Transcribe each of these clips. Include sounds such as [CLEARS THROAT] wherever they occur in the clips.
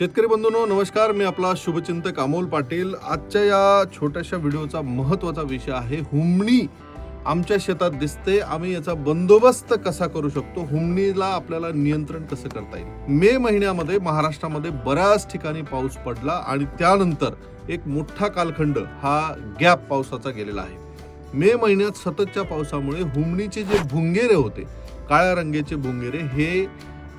शेतकरी बंधूंनो नमस्कार. मी आपला शुभचिंतक अमोल पाटील. आजच्या या छोट्याशा व्हिडिओचा महत्त्वाचा विषय आहे हुमणी. आमच्या शेतात दिसते. आम्ही याचा बंदोबस्त कसा करू शकतो? हुमणीला आपल्याला नियंत्रण कसं करता येईल? मे महिन्यामध्ये महाराष्ट्रामध्ये बऱ्याच ठिकाणी पाऊस पडला आणि त्यानंतर एक मोठा कालखंड हा गॅप पावसाचा गेलेला आहे. मे महिन्यात सततच्या पावसामुळे हुमणीचे जे भुंगेरे होते काळ्या रंगाचे भुंगेरे हे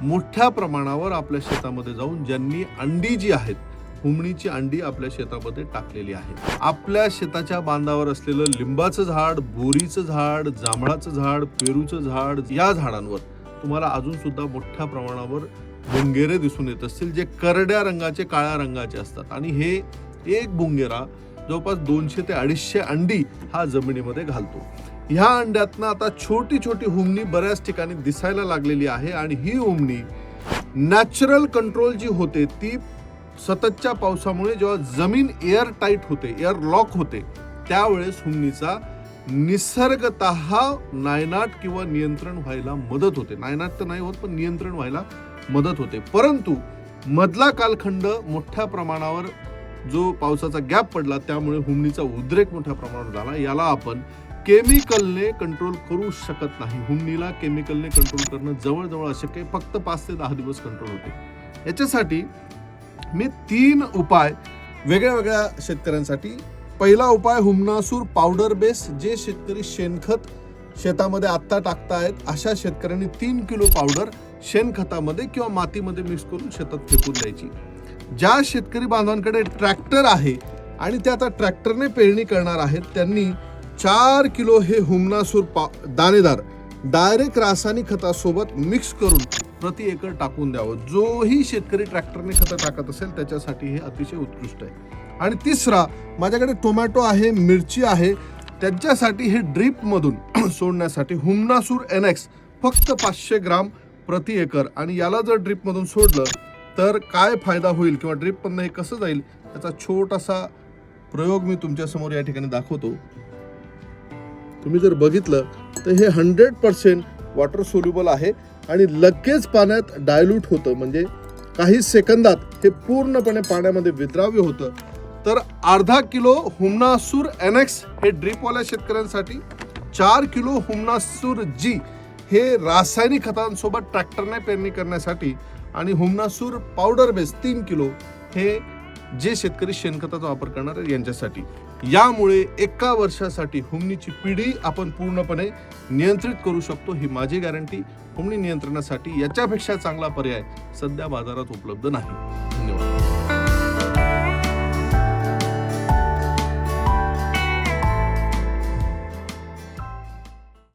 मोठ्या प्रमाणावर आपल्या शेतामध्ये जाऊन ज्यांनी अंडी जी आहेत हुमणीची अंडी आपल्या शेतामध्ये टाकलेली आहे. आपल्या शेताच्या बांधावर असलेलं लिंबाचं झाड बोरीचं झाड जांभळाचं झाड पेरूचं झाड या झाडांवर तुम्हाला अजून सुद्धा मोठ्या प्रमाणावर भुंगेरे दिसून येत असतील जे करड्या रंगाचे काळ्या रंगाचे असतात. आणि हे एक भुंगेरा जवळपास दोनशे ते अडीचशे अंडी हा जमिनीमध्ये घालतो. ह्या अंड्यातनं आता छोटी छोटी हुमणी बऱ्याच ठिकाणी दिसायला लागलेली आहे आणि ही हुमणी नॅचरल कंट्रोल जी होते ती सततच्या पावसामुळे जेव्हा जमीन एअर टाईट होते एअर लॉक होते त्यावेळेस हुमणीचा निसर्गत नायनाट किंवा नियंत्रण व्हायला मदत होते. नायनाट तर नाही होत पण नियंत्रण व्हायला मदत होते. परंतु मधला कालखंड मोठ्या प्रमाणावर जो पावसाचा गॅप पडला त्यामुळे हुमणीचा उद्रेक मोठ्या प्रमाणावर झाला. याला आपण केमिकलने कंट्रोल करू शकत नाही. हुमणीला केमिकलने कंट्रोल करणं जवळजवळ अशक्य आहे. फक्त पाच ते दहा दिवस कंट्रोल होते. याच्यासाठी मी तीन उपाय वेगळ्या वेगळ्या शेतकऱ्यांसाठी. पहिला उपाय हुमनासूर पावडर बेस जे शेतकरी शेणखत शेतामध्ये आत्ता टाकतायत अशा शेतकऱ्यांनी तीन किलो पावडर शेणखतामध्ये किंवा मातीमध्ये मिक्स करून शेतात फेकून द्यायची. ज्या शेतकरी बांधवांकडे ट्रॅक्टर आहे आणि ते आता ट्रॅक्टरने पेरणी करणार आहेत त्यांनी चार किलो हे हुमनासूर पा दाणेदार डायरेक्ट रासायनिक खतासोबत मिक्स करून प्रति एकर टाकून द्यावं. जोही शेतकरी ट्रॅक्टरने खतं टाकत असेल त्याच्यासाठी हे अतिशय उत्कृष्ट आहे. आणि तिसरा माझ्याकडे टोमॅटो आहे मिरची आहे त्यांच्यासाठी हे ड्रीपमधून [CLEARS THROAT] सोडण्यासाठी हुमनासूर एन एक्स फक्त पाचशे ग्राम प्रति एकर. आणि याला जर ड्रीपमधून सोडलं तर काय फायदा होईल किंवा ड्रीपमधनं हे कसं जाईल याचा छोटासा प्रयोग मी तुमच्यासमोर या ठिकाणी दाखवतो. तुम्ही जर बघितलं तर हे हंड्रेड पर्सेंट वॉटर सोल्युबल आहे आणि लगेच पाण्यात डायल्यूट होतं. म्हणजे काही सेकंदात हे पूर्णपणे पाण्यामध्ये विद्राव्य होतं. तर अर्धा किलो हुमनासूर एनएक्स हे ड्रीपवाल्या शेतकऱ्यांसाठी चार किलो हुमनासूर जी हे रासायनिक खतांसोबत ट्रॅक्टरने पेरणी करण्यासाठी आणि हुमनासूर पावडर बेस तीन किलो हे जे शेतकरी शेणखताचा वापर करणार आहेत यांच्यासाठी. यामुळे एका वर्षासाठी हुमणीची पिढी आपण पूर्णपणे नियंत्रित करू शकतो ही माझी गॅरंटी हुमणी नियंत्रणासाठी याच्यापेक्षा चांगला पर्याय सध्या बाजारात उपलब्ध नाही. धन्यवाद.